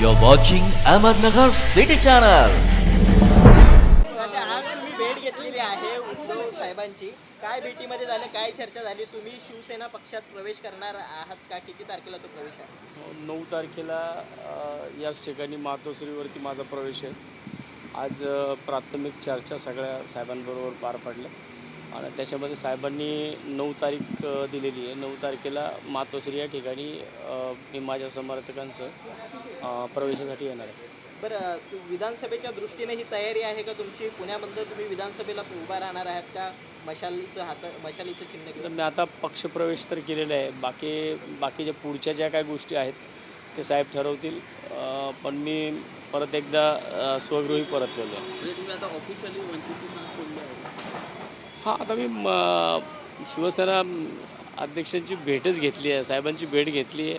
You're watching Ahmednagar City Channel. आता आज तुम्ही भेट घेतलेली आहे उद्धव साहेबांची. काय भेटीमध्ये झालं काय चर्चा झाली? तुम्ही शिवसेना पक्षात प्रवेश करणार आहात का? किती तारखेला तो प्रवेश आहे? नऊ तारखेला याच ठिकाणी मातोश्रीवरती माझा प्रवेश आहे. आज प्राथमिक चर्चा सगळ्या साहेबांबरोबर पार पडल्या. आणि त्याच्यामध्ये साहेबांनी नऊ तारीख दिलेली आहे. नऊ तारखेला मातोश्री या ठिकाणी मी माझ्या समर्थकांसह अ, प्रवेशासाठी येणार आहे. बरं विधानसभेच्या दृष्टीने ही तयारी आहे का तुमची? पुण्यामध्ये तुम्ही विधानसभेला उभा राहणार आहात का? मशालीचं हात मशालीचं चिन्ह तर घेऊन? मी आता पक्षप्रवेश तर केलेला आहे. बाकी बाकीच्या पुढच्या ज्या काय गोष्टी आहेत ते साहेब ठरवतील. पण मी परत एकदा स्वगृही परतलेलो आहे. हां आता मी म, शिवसेना अध्यक्षांची भेटच घेतली आहे साहेबांची भेट घेतली आहे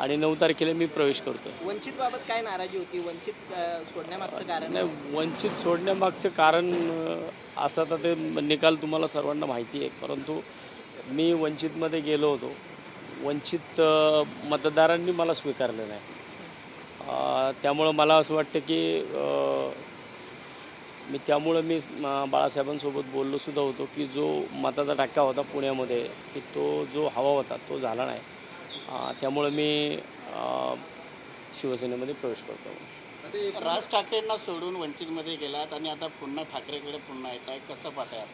आणि नऊ तारखेला मी प्रवेश करतो वंचित बाबत काय नाराजी होती? वंचित सोडण्यामागचं कारण? नाही वंचित सोडण्यामागचं कारण असं तर ते निकाल तुम्हाला सर्वांना माहिती आहे. परंतु मी वंचितमध्ये गेलो होतो. वंचित मतदारांनी मला स्वीकारलं नाही. त्यामुळं मला असं वाटतं की मी त्यामुळं मी बाळासाहेबांसोबत बोललो सुद्धा होतो की जो मताचा टक्का होता पुण्यामध्ये की तो जो हवा होता तो झाला नाही. त्यामुळं मी शिवसेनेमध्ये प्रवेश करतो. राज ठाकरेंना सोडून वंचितमध्ये गेलात आणि आता पुन्हा ठाकरेकडे पुन्हा येत आहे कसं पाहताय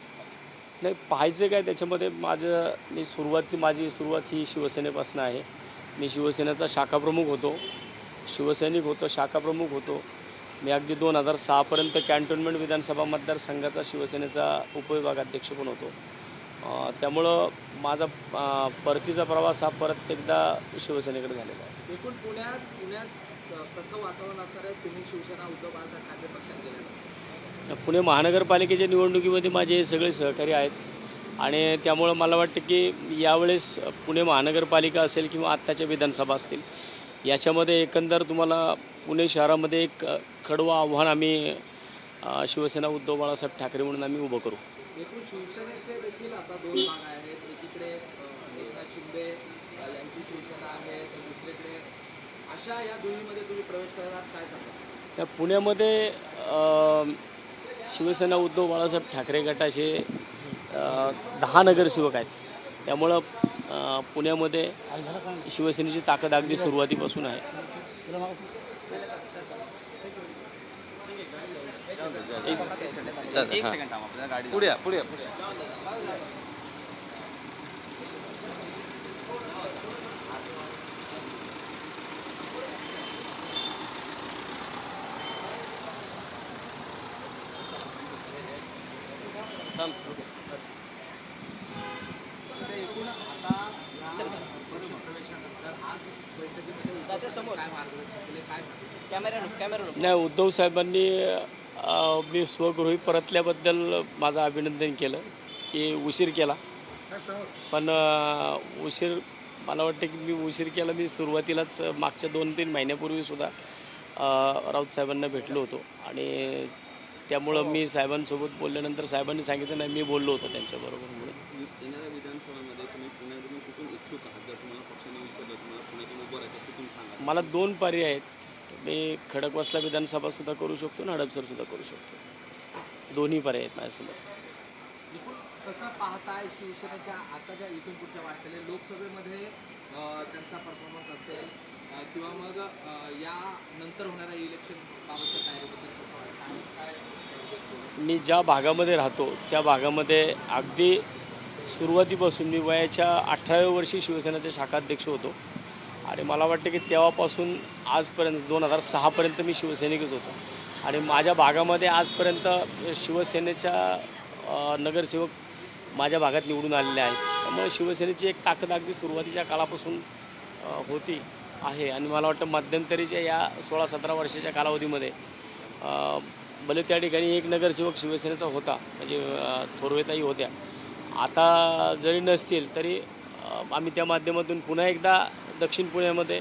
नाही पाहायचं काय त्याच्यामध्ये माझं मी सुरुवात माझी सुरुवात ही शिवसेनेपासून आहे. मी शिवसेनेचा शाखाप्रमुख होतो. शिवसैनिक होतो शाखाप्रमुख होतो. मी अगदी दोन हजार सहापर्यंत कॅन्टोन्मेंट विधानसभा मतदारसंघाचा शिवसेनेचा उपविभागाध्यक्ष पण होतो. त्यामुळं माझा परतीचा प्रवास हा परत एकदा शिवसेनेकडे झालेला आहे. एकूण पुण्यात पुण्यात कसं वातावरण असणार आहे? तुम्ही शिवसेना उद्धव बाळासाहेब ठाकरे पक्षात गेल्यानंतर पुणे महानगरपालिकेच्या निवडणुकीमध्ये माझे सगळे सहकारी आहेत. आणि त्यामुळं मला वाटतं की यावेळेस पुणे महानगरपालिका असेल किंवा आत्ताच्या विधानसभा असतील याच्यामध्ये एकंदर तुम्हाला पुणे शहरामध्ये एक कडवं आव्हान आम्ही शिवसेना उद्धव बाळासाहेब ठाकरे म्हणून आम्ही उभं करू. एकूण शिवसेनेचे देखील आता दोन भाग आहेत. एकीकडे अ, एकनाथ शिंदे अ, यांची शिवसेना आहे तर दुसरीकडे अशा या दोन्हीमध्ये तुम्ही प्रवेश करणार काय सांगा त्या पुण्यामध्ये शिवसेना उद्धव बाळासाहेब ठाकरे गटाचे दहा नगरसेवक आहेत. त्यामुळं पुण्यामध्ये शिवसेनेची ताकद अगदी सुरुवातीपासून आहे. पुढे पुढे नाही उद्धव साहेबांनी अ, मी स्वगृही परतल्याबद्दल माझं अभिनंदन केलं की उशीर केला. पण उशीर मला वाटतं की मी उशीर केला मी सुरुवातीलाच मागच्या दोन तीन महिन्यापूर्वीसुद्धा राऊत साहेबांना भेटलो होतो. आणि त्यामुळं मी साहेबांसोबत बोलल्यानंतर साहेबांनी सांगितलं नाही मी बोललो होतो त्यांच्याबरोबर म्हणून येणाऱ्या विधानसभामध्ये तुम्ही पुण्यातून कुठून इच्छुक आहात जर तुम्हाला पक्षाने विचारलं तुम्हाला पुण्यातून उभं राहायचं कुठून सांगा मला दोन पर्याय आहेत. मी खडकवासला विधानसभासुद्धा करू शकतो आणि हडपसरसुद्धा करू शकतो. दोन्ही पर्याय आहेत माझ्यासमोर. कसं पाहताय शिवसेनेच्या आताच्या इथून पुढच्या वाटचाली लोकसभेमध्ये त्यांचा परफॉर्मन्स असेल किंवा मग या नंतर होणाऱ्या इलेक्शन बाबतच्या तयारीबद्दल? मी ज्या भागामध्ये राहतो त्या भागामध्ये अगदी सुरुवातीपासून मी वयाच्या अठराव्या वर्षी शिवसेनेचे शाखाध्यक्ष होतो. आणि मला वाटतं की तेव्हापासून आजपर्यंत दोन हजार सहापर्यंत मी शिवसैनिकच होतो. आणि माझ्या भागामध्ये आजपर्यंत शिवसेनेच्या नगरसेवक माझ्या भागात निवडून आलेले आहेत. त्यामुळे शिवसेनेची एक ताकद अगदी सुरुवातीच्या काळापासून होती आहे. आणि मला वाटतं मध्यंतरीच्या या सोळा सतरा वर्षाच्या कालावधीमध्ये भले त्या ठिकाणी एक नगरसेवक शिवसेनेचा होता म्हणजे थोरवेताही होत्या. आता जरी नसतील तरी आम्ही त्या माध्यमातून पुन्हा एकदा दक्षिण पुण्यामध्ये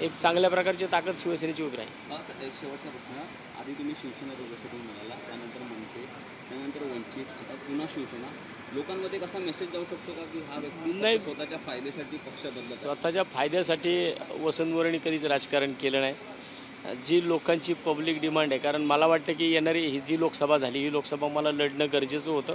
एक चांगल्या प्रकारची ताकद शिवसेनेची उभी राहील मला असं एक शेवटचा प्रश्न आधी तुम्ही शिवसेना जसं तुम्ही म्हणाला त्यानंतर मनसे त्यानंतर वंचित आता पुन्हा शिवसेना लोकांमध्ये कसा मेसेज जाऊ शकतो का की हा व्यक्ती नाही. स्वतःच्या फायद्यासाठी पक्ष बदलत? स्वतःच्या फायद्यासाठी वसंत वरणी कधीच राजकारण केलं नाही जी लोकांची पब्लिक डिमांड आहे कारण मला वाटतं की येणारी ही जी लोकसभा झाली ही लोकसभा मला लढणं गरजेचं होतं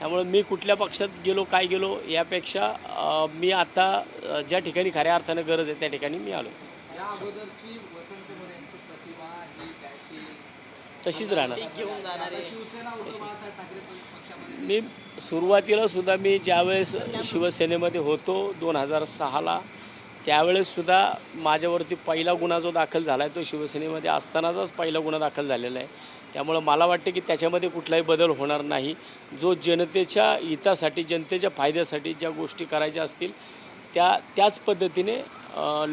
त्यामुळं मी कुठल्या पक्षात गेलो काय गेलो यापेक्षा मी आता ज्या ठिकाणी खऱ्या अर्थानं गरज आहे त्या ठिकाणी मी आलो तशीच राहणार. मी सुरुवातीला सुद्धा मी ज्यावेळेस शिवसेनेमध्ये होतो दोन हजार सहाला त्यावेळेससुद्धा माझ्यावरती पहिला गुन्हा जो दाखल झाला आहे तो शिवसेनेमध्ये असतानाचाच पहिला गुन्हा दाखल झालेला आहे. त्यामुळं मला वाटतं की त्याच्यामध्ये कुठलाही बदल होणार नाही. जो जनतेच्या हितासाठी जनतेच्या फायद्यासाठी ज्या गोष्टी करायच्या असतील त्या त्याच पद्धतीने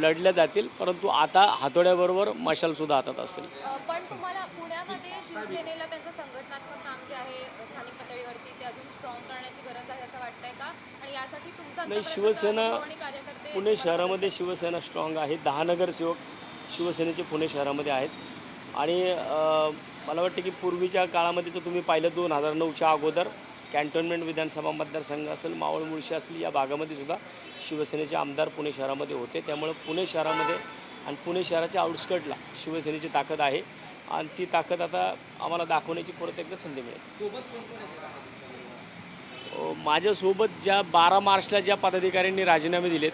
लढल्या जातील. परंतु आता हातोड्याबरोबर मशालसुद्धा हातात असेल. पण तुम्हाला पुण्यामध्ये शिवसेनेला त्यांचं संघटनात्मक काम जे आहे स्थानिक पातळीवरती ते अजून स्ट्रॉंग करण्याची गरज आहे असं वाटतंय का? आणि यासाठी तुमचा नाही शिवसेना पुणे शहरामध्ये शिवसेना स्ट्रॉंग आहे. दहा नगरसेवक शिवसेनेचे पुणे शहरामध्ये आहेत. आणि मला वाटतं की पूर्वीच्या काळामध्ये तर तुम्ही पाहिलं दोन हजार नऊच्या अगोदर कॅन्टोन्मेंट विधानसभा मतदारसंघ असेल मावळ मुळशी असली या भागामध्ये सुद्धा शिवसेनेचे आमदार पुणे शहरामध्ये होते. त्यामुळं पुणे शहरामध्ये आणि पुणे शहराच्या आउटस्कटला शिवसेनेची ताकद आहे आणि ती ताकद आता आम्हाला दाखवण्याची परत एकदा संधी मिळेल. माझ्यासोबत ज्या बारा मार्चला ज्या पदाधिकाऱ्यांनी राजीनामे दिलेत